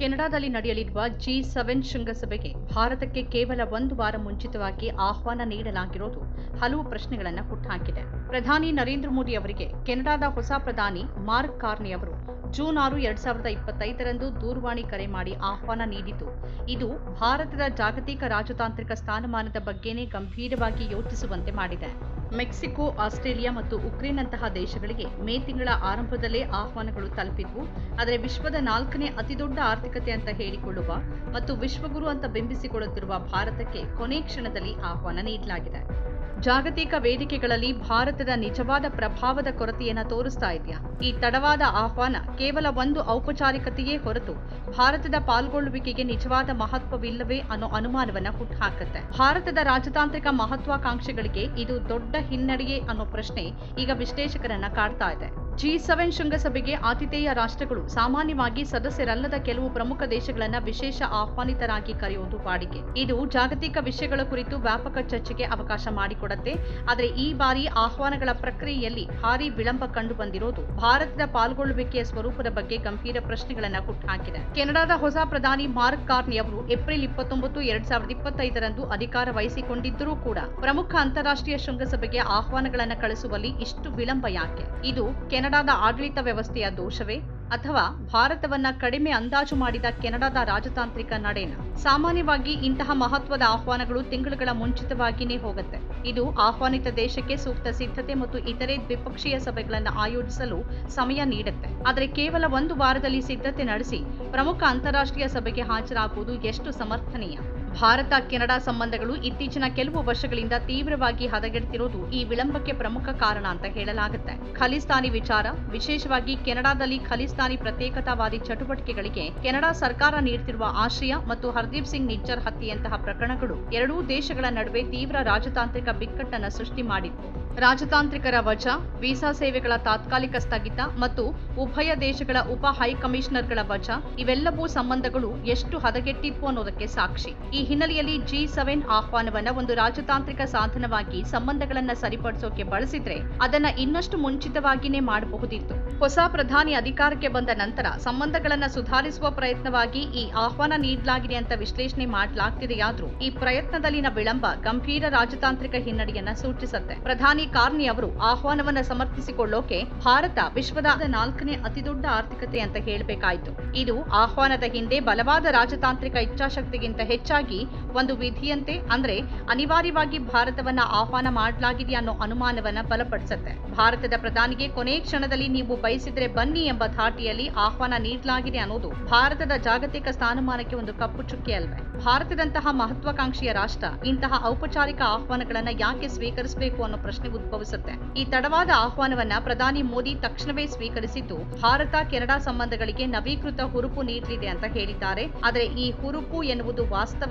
ಕೆನಡಾದಲ್ಲಿ ನಡೆಯಲಿರುವ G seven ಶೃಂಗಸಭೆಗೆ ಭಾರತಕ್ಕೆ ಕೇವಲ ಒಂದು ವಾರ ಮುಂಚಿತವಾಗಿ ಆಹ್ವಾನ ನೀಡಲಾಗಿರೋದು ಹಲವು ಪ್ರಶ್ನೆಗಳನ್ನು ಹುಟ್ಟುಹಾಕಿದೆ ಪ್ರಧಾನಿ ನರೇಂದ್ರ ಮೋದಿ ಅವರಿಗೆ ಕೆನಡಾದ ಹೊಸ ಪ್ರಧಾನಿ ಮಾರ್ಕ್ ಕಾರ್ನಿ ಅವರು ಜೂನ್ ಆರು ಎರಡ್ ಸಾವಿರದ ಇಪ್ಪತ್ತೈದರಂದು ದೂರವಾಣಿ ಕರೆ ಮಾಡಿ ಆಹ್ವಾನ ನೀಡಿದ್ದು, ಇದು ಭಾರತದ ಜಾಗತಿಕ ರಾಜತಾಂತ್ರಿಕ ಸ್ಥಾನಮಾನದ ಬಗ್ಗೆನೇ ಗಂಭೀರವಾಗಿ ಯೋಚಿಸುವಂತೆ ಮಾಡಿದೆ. ಮೆಕ್ಸಿಕೋ, ಆಸ್ಟ್ರೇಲಿಯಾ ಮತ್ತು ಉಕ್ರೇನ್ನಂತಹ ದೇಶಗಳಿಗೆ ಮೇ ತಿಂಗಳ ಆರಂಭದಲ್ಲೇ ಆಹ್ವಾನಗಳು ತಲುಪಿದ್ವು. ಆದರೆ ವಿಶ್ವದ ನಾಲ್ಕನೇ ಅತಿದೊಡ್ಡ ಆರ್ಥಿಕತೆ ಅಂತ ಹೇಳಿಕೊಳ್ಳುವ ಮತ್ತು ವಿಶ್ವಗುರು ಅಂತ ಬಿಂಬಿಸಿಕೊಳ್ಳುತ್ತಿರುವ ಭಾರತಕ್ಕೆ ಕೊನೆ ಕ್ಷಣದಲ್ಲಿ ಆಹ್ವಾನ ನೀಡಲಾಗಿದೆ. ಜಾಗತಿಕ ವೇದಿಕೆಗಳಲ್ಲಿ ಭಾರತದ ನಿಜವಾದ ಪ್ರಭಾವದ ಕೊರತೆಯನ್ನು ತೋರಿಸ್ತಾ ಇದೆಯಾ? ಈ ತಡವಾದ ಆಹ್ವಾನ ಕೇವಲ ಒಂದು ಔಪಚಾರಿಕತೆಯೇ ಹೊರತು ಭಾರತದ ಪಾಲ್ಗೊಳ್ಳುವಿಕೆಗೆ ನಿಜವಾದ ಮಹತ್ವವಿಲ್ಲವೇ ಅನ್ನೋ ಅನುಮಾನವನ್ನ ಹುಟ್ಟುಹಾಕುತ್ತೆ ಭಾರತದ ರಾಜತಾಂತ್ರಿಕ ಮಹತ್ವಾಕಾಂಕ್ಷೆಗಳಿಗೆ ಇದು ದೊಡ್ಡ ಹಿನ್ನಡೆಯೇ ಅನ್ನೋ ಪ್ರಶ್ನೆ ಈಗ ವಿಶ್ಲೇಷಕರನ್ನ ಕಾಡ್ತಾ ಇದೆ. ಜಿ ಸೆವೆನ್ ಶೃಂಗಸಭೆಗೆ ಆತಿಥೇಯ ರಾಷ್ಟ್ರಗಳು ಸಾಮಾನ್ಯವಾಗಿ ಸದಸ್ಯರಲ್ಲದ ಕೆಲವು ಪ್ರಮುಖ ದೇಶಗಳನ್ನ ವಿಶೇಷ ಆಹ್ವಾನಿತರಾಗಿ ಕರೆಯುವುದು ವಾಡಿಕೆ. ಇದು ಜಾಗತಿಕ ವಿಷಯಗಳ ಕುರಿತು ವ್ಯಾಪಕ ಚರ್ಚೆಗೆ ಅವಕಾಶ ಮಾಡಿಕೊಡತ್ತೆ. ಆದರೆ ಈ ಬಾರಿ ಆಹ್ವಾನಗಳ ಪ್ರಕ್ರಿಯೆಯಲ್ಲಿ ಭಾರಿ ವಿಳಂಬ ಕಂಡು ಬಂದಿರೋದು ಭಾರತದ ಪಾಲ್ಗೊಳ್ಳುವಿಕೆಯ ಸ್ವರೂಪದ ಬಗ್ಗೆ ಗಂಭೀರ ಪ್ರಶ್ನೆಗಳನ್ನ ಹುಟ್ಟುಹಾಕಿದೆ ಕೆನಡಾದ ಹೊಸ ಪ್ರಧಾನಿ ಮಾರ್ಕ್ ಕಾರ್ನಿ ಅವರು ಏಪ್ರಿಲ್ ಇಪ್ಪತ್ತೊಂಬತ್ತು, ಎರಡ್ ಸಾವಿರದ ಇಪ್ಪತ್ತೈದರಂದು ಅಧಿಕಾರ ವಹಿಸಿಕೊಂಡಿದ್ದರೂ ಕೂಡ ಪ್ರಮುಖ ಅಂತಾರಾಷ್ಟ್ರೀಯ ಶೃಂಗಸಭೆಗೆ ಆಹ್ವಾನಗಳನ್ನು ಕಳಿಸುವಲ್ಲಿ ಇಷ್ಟು ವಿಳಂಬ ಯಾಕೆ? ಇದು ಕೆನಡಾದ ಆಡಳಿತ ವ್ಯವಸ್ಥೆಯ ದೋಷವೇ? ಅಥವಾ ಭಾರತವನ್ನ ಕಡಿಮೆ ಅಂದಾಜು ಮಾಡಿದ ಕೆನಡಾದ ರಾಜತಾಂತ್ರಿಕ ನಡೆನ? ಸಾಮಾನ್ಯವಾಗಿ ಇಂತಹ ಮಹತ್ವದ ಆಹ್ವಾನಗಳು ತಿಂಗಳುಗಳ ಮುಂಚಿತವಾಗಿಯೇ ಹೋಗುತ್ತೆ. ಇದು ಆಹ್ವಾನಿತ ದೇಶಕ್ಕೆ ಸೂಕ್ತ ಸಿದ್ಧತೆ ಮತ್ತು ಇತರೆ ದ್ವಿಪಕ್ಷೀಯ ಸಭೆಗಳನ್ನು ಆಯೋಜಿಸಲು ಸಮಯ ನೀಡುತ್ತೆ. ಆದರೆ ಕೇವಲ ಒಂದು ವಾರದಲ್ಲಿ ಸಿದ್ಧತೆ ನಡೆಸಿ ಪ್ರಮುಖ ಅಂತಾರಾಷ್ಟ್ರೀಯ ಸಭೆಗೆ ಹಾಜರಾಗುವುದು ಎಷ್ಟು ಸಮರ್ಥನೀಯ? ಭಾರತ, ಕೆನಡಾ ಸಂಬಂಧಗಳು ಇತ್ತೀಚಿನ ಕೆಲವು ವರ್ಷಗಳಿಂದ ತೀವ್ರವಾಗಿ ಹದಗೆಡ್ತಿರೋದು ಈ ವಿಳಂಬಕ್ಕೆ ಪ್ರಮುಖ ಕಾರಣ ಅಂತ ಹೇಳಲಾಗುತ್ತೆ. ಖಲಿಸ್ತಾನಿ ವಿಚಾರ, ವಿಶೇಷವಾಗಿ ಕೆನಡಾದಲ್ಲಿ ಖಲಿಸ್ತಾನಿ ಪ್ರತ್ಯೇಕತಾವಾದಿ ಚಟುವಟಿಕೆಗಳಿಗೆ ಕೆನಡಾ ಸರ್ಕಾರ ನೀಡುತ್ತಿರುವ ಆಶ್ರಯ ಮತ್ತು ಹರ್ದೀಪ್ ಸಿಂಗ್ ನಿಜ್ಜರ್ ಹತ್ಯೆಯಂತಹ ಪ್ರಕರಣಗಳು ಎರಡೂ ದೇಶಗಳ ನಡುವೆ ತೀವ್ರ ರಾಜತಾಂತ್ರಿಕ ಬಿಕ್ಕಟ್ಟನ್ನು ಸೃಷ್ಟಿ ಮಾಡಿತ್ತು. ರಾಜತಾಂತ್ರಿಕರ ವಜಾ, ವೀಸಾ ಸೇವೆಗಳ ತಾತ್ಕಾಲಿಕ ಸ್ಥಗಿತ ಮತ್ತು ಉಭಯ ದೇಶಗಳ ಉಪ ಹೈಕಮಿಷನರ್ಗಳ ವಜಾ, ಇವೆಲ್ಲವೂ ಸಂಬಂಧಗಳು ಎಷ್ಟು ಹದಗೆಟ್ಟಿತ್ತು ಅನ್ನೋದಕ್ಕೆ ಸಾಕ್ಷಿ. ಹಿನ್ನೆಲೆಯಲ್ಲಿ ಜಿ ಸೆವೆನ್ ಆಹ್ವಾನವನ್ನ ಒಂದು ರಾಜತಾಂತ್ರಿಕ ಸಾಧನವಾಗಿ ಸಂಬಂಧಗಳನ್ನ ಸರಿಪಡಿಸೋಕೆ ಬಳಸಿದ್ರೆ ಅದನ್ನ ಇನ್ನಷ್ಟು ಮುಂಚಿತವಾಗಿನೇ ಮಾಡಬಹುದಿತ್ತು. ಹೊಸ ಪ್ರಧಾನಿ ಅಧಿಕಾರಕ್ಕೆ ಬಂದ ನಂತರ ಸಂಬಂಧಗಳನ್ನ ಸುಧಾರಿಸುವ ಪ್ರಯತ್ನವಾಗಿ ಈ ಆಹ್ವಾನ ನೀಡಲಾಗಿದೆ ಅಂತ ವಿಶ್ಲೇಷಣೆ ಮಾಡಲಾಗ್ತಿದೆಯಾದ್ರೂ ಈ ಪ್ರಯತ್ನದಲ್ಲಿನ ವಿಳಂಬ ಗಂಭೀರ ರಾಜತಾಂತ್ರಿಕ ಹಿನ್ನಡೆಯನ್ನ ಸೂಚಿಸುತ್ತೆ. ಪ್ರಧಾನಿ ಕಾರ್ನಿ ಅವರು ಆಹ್ವಾನವನ್ನ ಸಮರ್ಥಿಸಿಕೊಳ್ಳೋಕೆ ಭಾರತ ವಿಶ್ವದ ನಾಲ್ಕನೇ ಅತಿದೊಡ್ಡ ಆರ್ಥಿಕತೆ ಅಂತ ಹೇಳಬೇಕಾಯಿತು. ಇದು ಆಹ್ವಾನದ ಹಿಂದೆ ಬಲವಾದ ರಾಜತಾಂತ್ರಿಕ ಇಚ್ಛಾಶಕ್ತಿಗಿಂತ ಹೆಚ್ಚಾಗಿ ಒಂದು ವಿಧಿಯಂತೆ, ಅಂದ್ರೆ ಅನಿವಾರ್ಯವಾಗಿ ಭಾರತವನ್ನ ಆಹ್ವಾನ ಮಾಡಲಾಗಿದೆ ಅನ್ನೋ ಅನುಮಾನವನ್ನ ಬಲಪಡಿಸುತ್ತೆ. ಭಾರತದ ಪ್ರಧಾನಿಗೆ ಕೊನೆ ಕ್ಷಣದಲ್ಲಿ ನೀವು ಬಯಸಿದ್ರೆ ಬನ್ನಿ ಎಂಬ ಧಾಟಿಯಲ್ಲಿ ಆಹ್ವಾನ ನೀಡಲಾಗಿದೆ ಅನ್ನೋದು ಭಾರತದ ಜಾಗತಿಕ ಸ್ಥಾನಮಾನಕ್ಕೆ ಒಂದು ಕಪ್ಪು ಚುಕ್ಕೆ ಅಲ್ವೇ. ಭಾರತದಂತಹ ಮಹತ್ವಾಕಾಂಕ್ಷಿಯ ರಾಷ್ಟ್ರ, ಇಂತಹ ಔಪಚಾರಿಕ ಆಹ್ವಾನಗಳನ್ನ ಯಾಕೆ ಸ್ವೀಕರಿಸಬೇಕು ಅನ್ನೋ ಪ್ರಶ್ನೆ ಉದ್ಭವಿಸುತ್ತೆ. ಈ ತಡವಾದ ಆಹ್ವಾನವನ್ನ ಪ್ರಧಾನಿ ಮೋದಿ ತಕ್ಷಣವೇ ಸ್ವೀಕರಿಸಿದ್ದು ಭಾರತ, ಕೆನಡಾ ಸಂಬಂಧಗಳಿಗೆ ನವೀಕೃತ ಹುರುಪು ನೀಡಲಿದೆ ಅಂತ ಹೇಳಿದ್ದಾರೆ. ಆದರೆ ಈ ಹುರುಪು ಎನ್ನುವುದು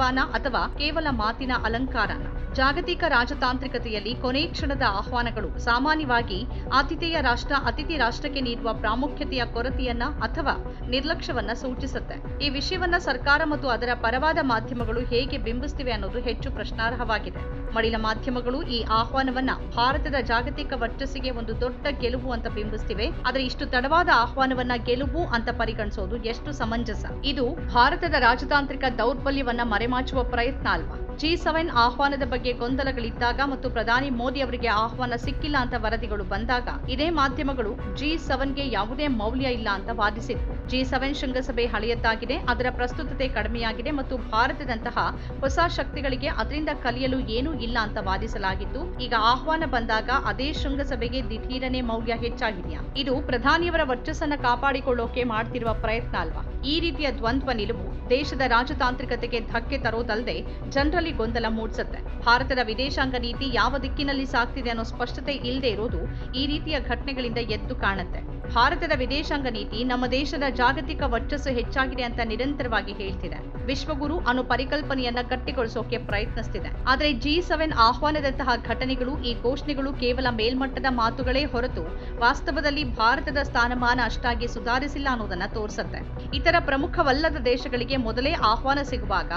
ವಾಸ್ತವನ ಅಥವಾ ಕೇವಲ ಮಾತಿನ ಅಲಂಕಾರನ ಜಾಗತಿಕ ರಾಜತಾಂತ್ರಿಕತೆಯಲ್ಲಿ ಕೊನೆ ಕ್ಷಣದ ಆಹ್ವಾನಗಳು ಸಾಮಾನ್ಯವಾಗಿ ಆತಿಥೇಯ ರಾಷ್ಟ್ರ ಅತಿಥಿ ರಾಷ್ಟ್ರಕ್ಕೆ ನೀಡುವ ಪ್ರಾಮುಖ್ಯತೆಯ ಕೊರತೆಯನ್ನ ಅಥವಾ ನಿರ್ಲಕ್ಷ್ಯವನ್ನ ಸೂಚಿಸುತ್ತೆ. ಈ ವಿಷಯವನ್ನ ಸರ್ಕಾರ ಮತ್ತು ಅದರ ಪರವಾದ ಮಾಧ್ಯಮಗಳು ಹೇಗೆ ಬಿಂಬಿಸ್ತಿವೆ ಅನ್ನೋದು ಹೆಚ್ಚು ಪ್ರಶ್ನಾರ್ಹವಾಗಿದೆ. ಮಡಿಲ ಮಾಧ್ಯಮಗಳು ಈ ಆಹ್ವಾನವನ್ನ ಭಾರತದ ಜಾಗತಿಕ ವರ್ಚಸ್ಸಿಗೆ ಒಂದು ದೊಡ್ಡ ಗೆಲುವು ಅಂತ ಬಿಂಬಿಸ್ತಿವೆ. ಆದರೆ ಇಷ್ಟು ತಡವಾದ ಆಹ್ವಾನವನ್ನ ಗೆಲುವು ಅಂತ ಪರಿಗಣಿಸೋದು ಎಷ್ಟು ಸಮಂಜಸ. ಇದು ಭಾರತದ ರಾಜತಾಂತ್ರಿಕ ದೌರ್ಬಲ್ಯವನ್ನ ಮರೆಮಾಚುವ ಪ್ರಯತ್ನ ಅಲ್ವಾ? ಜಿ ಸೆವೆನ್ ಆಹ್ವಾನದ ಬಗ್ಗೆ ಗೊಂದಲಗಳಿದ್ದಾಗ ಮತ್ತು ಪ್ರಧಾನಿ ಮೋದಿ ಅವರಿಗೆ ಆಹ್ವಾನ ಸಿಕ್ಕಿಲ್ಲ ಅಂತ ವರದಿಗಳು ಬಂದಾಗ ಇದೇ ಮಾಧ್ಯಮಗಳು ಜಿ ಸೆವೆನ್ಗೆ ಯಾವುದೇ ಮೌಲ್ಯ ಇಲ್ಲ ಅಂತ ವಾದಿಸಿದ್ವು. ಜಿ ಸೆವೆನ್ ಶೃಂಗಸಭೆ ಹಳೆಯದ್ದಾಗಿದೆ. ಅದರ ಪ್ರಸ್ತುತತೆ ಕಡಿಮೆಯಾಗಿದೆ ಮತ್ತು ಭಾರತದಂತಹ ಹೊಸ ಶಕ್ತಿಗಳಿಗೆ ಅದರಿಂದ ಕಲಿಯಲು ಏನೂ ಇಲ್ಲ ಅಂತ ವಾದಿಸಲಾಗಿತ್ತು. ಈಗ ಆಹ್ವಾನ ಬಂದಾಗ ಅದೇ ಶೃಂಗಸಭೆಗೆ ದಿಢೀರನೆ ಮೌಲ್ಯ ಹೆಚ್ಚಾಗಿದೆಯಾ? ಇದು ಪ್ರಧಾನಿಯವರ ವರ್ಚಸ್ಸನ್ನು ಕಾಪಾಡಿಕೊಳ್ಳೋಕೆ ಮಾಡ್ತಿರುವ ಪ್ರಯತ್ನ ಅಲ್ವಾ? ಈ ರೀತಿಯ ದ್ವಂದ್ವ ನಿಲುವು ದೇಶದ ರಾಜತಾಂತ್ರಿಕತೆಗೆ ಧಕ್ಕೆ ತರೋದಲ್ಲದೆ ಜನರಲ್ಲಿ ಗೊಂದಲ ಮೂಡಿಸುತ್ತೆ. ಭಾರತದ ವಿದೇಶಾಂಗ ನೀತಿ ಯಾವ ದಿಕ್ಕಿನಲ್ಲಿ ಸಾಗ್ತಿದೆ ಅನ್ನೋ ಸ್ಪಷ್ಟತೆ ಇಲ್ಲದೆ ಇರೋದು ಈ ರೀತಿಯ ಘಟನೆಗಳಿಂದ ಎದ್ದು ಕಾಣುತ್ತೆ. ಭಾರತದ ವಿದೇಶಾಂಗ ನೀತಿ ನಮ್ಮ ದೇಶದ ಜಾಗತಿಕ ವರ್ಚಸ್ಸು ಹೆಚ್ಚಾಗಿದೆ ಅಂತ ನಿರಂತರವಾಗಿ ಹೇಳ್ತಿದೆ. ವಿಶ್ವಗುರು ಅನ್ನೋ ಪರಿಕಲ್ಪನೆಯನ್ನ ಗಟ್ಟಿಗೊಳಿಸೋಕೆ ಪ್ರಯತ್ನಿಸ್ತಿದೆ. ಆದರೆ ಜಿ ಸೆವೆನ್ ಆಹ್ವಾನದಂತಹ ಘಟನೆಗಳು, ಈ ಘೋಷಣೆಗಳು ಕೇವಲ ಮೇಲ್ಮಟ್ಟದ ಮಾತುಗಳೇ ಹೊರತು ವಾಸ್ತವದಲ್ಲಿ ಭಾರತದ ಸ್ಥಾನಮಾನ ಅಷ್ಟಾಗಿ ಸುಧಾರಿಸಿಲ್ಲ ಅನ್ನೋದನ್ನ ತೋರಿಸುತ್ತೆ. ಇತರ ಪ್ರಮುಖವಲ್ಲದ ದೇಶಗಳಿಗೆ ಮೊದಲೇ ಆಹ್ವಾನ ಸಿಗುವಾಗ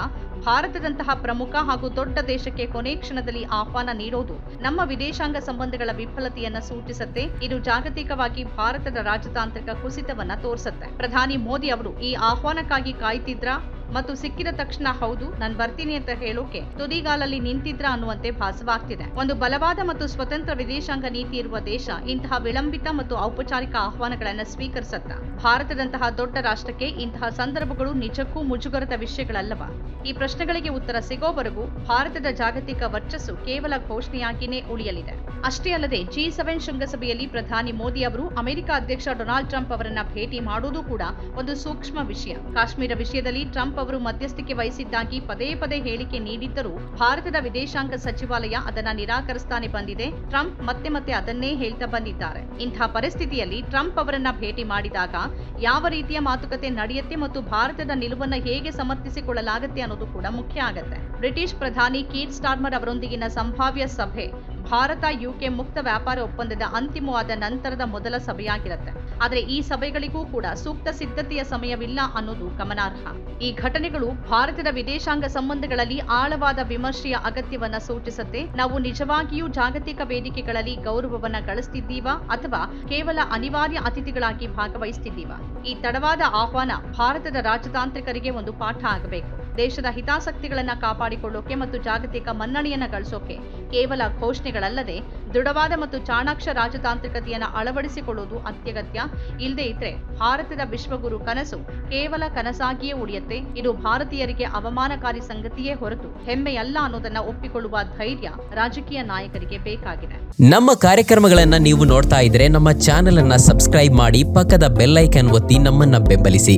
ಭಾರತದಂತಹ ಪ್ರಮುಖ ಹಾಗೂ ದೊಡ್ಡ ದೇಶಕ್ಕೆ ಕೊನೆ ಕ್ಷಣದಲ್ಲಿ ಆಹ್ವಾನ ನೀಡೋದು ನಮ್ಮ ವಿದೇಶಾಂಗ ಸಂಬಂಧಗಳ ವಿಫಲತೆಯನ್ನ ಸೂಚಿಸುತ್ತೆ. ಇದು ಜಾಗತಿಕವಾಗಿ ಭಾರತದ ರಾಜತಾಂತ್ರಿಕ ಕುಸಿತವನ್ನ ತೋರಿಸುತ್ತೆ. ಪ್ರಧಾನಿ ಮೋದಿ ಅವರು ಈ ಆಹ್ವಾನಕ್ಕಾಗಿ ಕಾಯ್ತಿದ್ರಾ? ಮತ್ತು ಸಿಕ್ಕಿದ ತಕ್ಷಣ, ಹೌದು, ನಾನು ಬರ್ತೀನಿ ಅಂತ ಹೇಳೋಕೆ ತುದಿಗಾಲಲ್ಲಿ ನಿಂತಿದ್ರ ಅನ್ನುವಂತೆ ಭಾಸವಾಗ್ತಿದೆ. ಒಂದು ಬಲವಾದ ಮತ್ತು ಸ್ವತಂತ್ರ ವಿದೇಶಾಂಗ ನೀತಿ ಇರುವ ದೇಶ ಇಂತಹ ವಿಳಂಬಿತ ಮತ್ತು ಔಪಚಾರಿಕ ಆಹ್ವಾನಗಳನ್ನು ಸ್ವೀಕರಿಸತ್ತ. ಭಾರತದಂತಹ ದೊಡ್ಡ ರಾಷ್ಟ್ರಕ್ಕೆ ಇಂತಹ ಸಂದರ್ಭಗಳು ನಿಜಕ್ಕೂ ಮುಜುಗರದ ವಿಷಯಗಳಲ್ಲವ? ಈ ಪ್ರಶ್ನೆಗಳಿಗೆ ಉತ್ತರ ಸಿಗೋವರೆಗೂ ಭಾರತದ ಜಾಗತಿಕ ವರ್ಚಸ್ಸು ಕೇವಲ ಘೋಷಣೆಯಾಗಿಯೇ ಉಳಿಯಲಿದೆ. ಅಷ್ಟೇ ಅಲ್ಲದೆ ಜಿ ಸೆವೆನ್ ಶೃಂಗಸಭೆಯಲ್ಲಿ ಪ್ರಧಾನಿ ಮೋದಿ ಅವರು ಅಮೆರಿಕ ಅಧ್ಯಕ್ಷ ಡೊನಾಲ್ಡ್ ಟ್ರಂಪ್ ಅವರನ್ನ ಭೇಟಿ ಮಾಡುವುದು ಕೂಡ ಒಂದು ಸೂಕ್ಷ್ಮ ವಿಷಯ. ಕಾಶ್ಮೀರ ವಿಷಯದಲ್ಲಿ ಟ್ರಂಪ್ ಅವರು ಮಧ್ಯಸ್ಥಿಕೆ ವಹಿಸಿದ್ದಾಗಿ ಪದೇ ಪದೇ ಹೇಳಿಕೆ ನೀಡಿದ್ದರೂ ಭಾರತದ ವಿದೇಶಾಂಗ ಸಚಿವಾಲಯ ಅದನ್ನ ನಿರಾಕರಿಸ್ತಾನೆ ಬಂದಿದೆ. ಟ್ರಂಪ್ ಮತ್ತೆ ಮತ್ತೆ ಅದನ್ನೇ ಹೇಳ್ತಾ ಬಂದಿದ್ದಾರೆ. ಇಂತಹ ಪರಿಸ್ಥಿತಿಯಲ್ಲಿ ಟ್ರಂಪ್ ಅವರನ್ನ ಭೇಟಿ ಮಾಡಿದಾಗ ಯಾವ ರೀತಿಯ ಮಾತುಕತೆ ನಡೆಯುತ್ತೆ ಮತ್ತು ಭಾರತದ ನಿಲುವನ್ನ ಹೇಗೆ ಸಮರ್ಥಿಸಿಕೊಳ್ಳಲಾಗುತ್ತೆ ಅನ್ನೋದು ಕೂಡ ಮುಖ್ಯ ಆಗತ್ತೆ. ಬ್ರಿಟಿಷ್ ಪ್ರಧಾನಿ ಕೀಟ್ ಸ್ಟಾರ್ಮರ್ ಅವರೊಂದಿಗಿನ ಸಂಭಾವ್ಯ ಸಭೆ ಭಾರತ ಯುಕೆ ಮುಕ್ತ ವ್ಯಾಪಾರ ಒಪ್ಪಂದದ ಅಂತಿಮವಾದ ನಂತರದ ಮೊದಲ ಸಭೆಯಾಗಿರುತ್ತೆ. ಆದರೆ ಈ ಸಭೆಗಳಿಗೂ ಕೂಡ ಸೂಕ್ತ ಸಿದ್ಧತೆಯ ಸಮಯವಿಲ್ಲ ಅನ್ನೋದು ಗಮನಾರ್ಹ. ಈ ಘಟನೆಗಳು ಭಾರತದ ವಿದೇಶಾಂಗ ಸಂಬಂಧಗಳಲ್ಲಿ ಆಳವಾದ ವಿಮರ್ಶೆಯ ಅಗತ್ಯವನ್ನ ಸೂಚಿಸುತ್ತೆ. ನಾವು ನಿಜವಾಗಿಯೂ ಜಾಗತಿಕ ವೇದಿಕೆಗಳಲ್ಲಿ ಗೌರವವನ್ನ ಗಳಿಸ್ತಿದ್ದೀವಾ ಅಥವಾ ಕೇವಲ ಅನಿವಾರ್ಯ ಅತಿಥಿಗಳಾಗಿ ಭಾಗವಹಿಸ್ತಿದ್ದೀವಾ? ಈ ತಡವಾದ ಆಹ್ವಾನ ಭಾರತದ ರಾಜತಾಂತ್ರಿಕರಿಗೆ ಒಂದು ಪಾಠ ಆಗಬೇಕು. ದೇಶದ ಹಿತಾಸಕ್ತಿಗಳನ್ನ ಕಾಪಾಡಿಕೊಳ್ಳೋಕೆ ಮತ್ತು ಜಾಗತಿಕ ಮನ್ನಣೆಯನ್ನ ಗಳಿಸೋಕೆ ಕೇವಲ ಘೋಷಣೆಗಳಲ್ಲದೆ ದೃಢವಾದ ಮತ್ತು ಚಾಣಾಕ್ಷ ರಾಜತಾಂತ್ರಿಕತೆಯನ್ನು ಅಳವಡಿಸಿಕೊಳ್ಳುವುದು ಅತ್ಯಗತ್ಯ. ಇಲ್ಲದೇ ಇದ್ರೆ ಭಾರತದ ವಿಶ್ವಗುರು ಕನಸು ಕೇವಲ ಕನಸಾಗಿಯೇ ಉಳಿಯುತ್ತೆ. ಇದು ಭಾರತೀಯರಿಗೆ ಅವಮಾನಕಾರಿ ಸಂಗತಿಯೇ ಹೊರತು ಹೆಮ್ಮೆಯಲ್ಲ ಅನ್ನೋದನ್ನ ಒಪ್ಪಿಕೊಳ್ಳುವ ಧೈರ್ಯ ರಾಜಕೀಯ ನಾಯಕರಿಗೆ ಬೇಕಾಗಿದೆ. ನಮ್ಮ ಕಾರ್ಯಕ್ರಮಗಳನ್ನ ನೀವು ನೋಡ್ತಾ ಇದ್ರೆ ನಮ್ಮ ಚಾನೆಲ್ ಅನ್ನ ಸಬ್ಸ್ಕ್ರೈಬ್ ಮಾಡಿ ಪಕ್ಕದ ಬೆಲ್ಲೈಕನ್ ಒತ್ತಿ ನಮ್ಮನ್ನ ಬೆಂಬಲಿಸಿ.